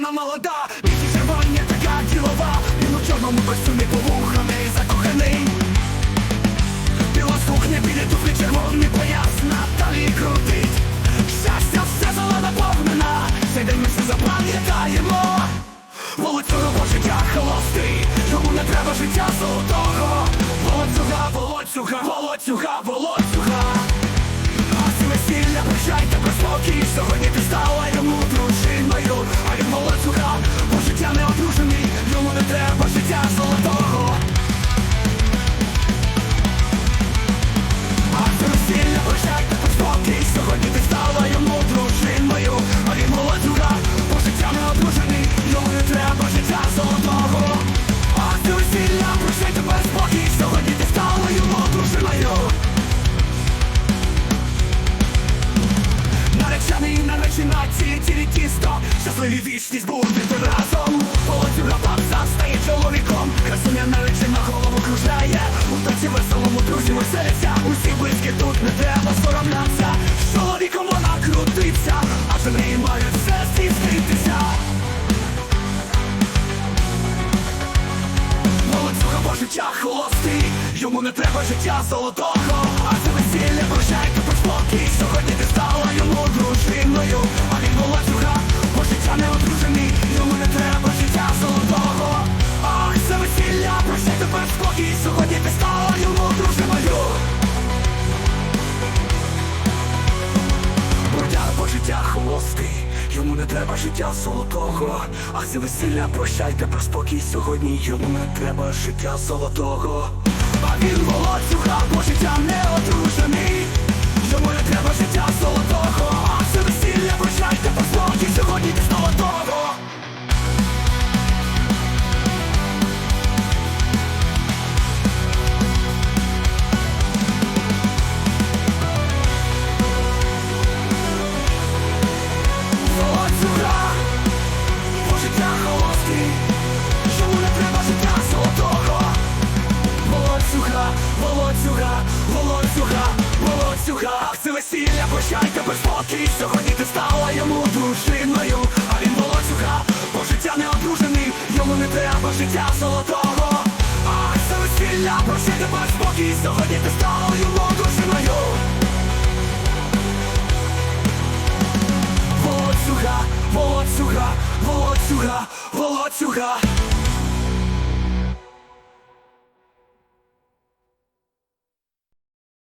вона молода, Віці червоні, така ділова, Він у чорному костюмі повуханий, закоханий. Біла сухня, білі туфлі, червоний пояс на талії крутить. Щастя, все зала наповнена, цей день ми все запам'ятаємо. Вулицю життя холостий, йому не треба життя золотого. Щасливі вічність будете разом. Володюга бабця стає чоловіком. Красуня наречена голову кружляє. У танці веселому друзі веселяться Усі близькі тут не треба соромлятися. З чоловіком вона крутиться А жени мають все здійснитися Володюга бо життя холостий Йому не треба життя золотого. А це весілля прощайте про спокій. Сьогодні ти стала йому дружиною треба життя золотого. А це весілля прощайте про спокій. Сьогодні йому не треба життя золотого. А він волоцюга, бо життя не одружений. Йому не треба життя золотого Волоцюга, бо життя холостий Йому не треба життя золотого? Волоцюга, волоцюга, волоцюга, волоцюга це весілля, прощайте без спокій. Сьогодні ти стала йому дружиною. А він волоцюга, бо життя не Йому не треба життя золотого. Ах, це весілля, прощайте без спокій. Сьогодні ти стала йому дружиною волоцюга, волоцюга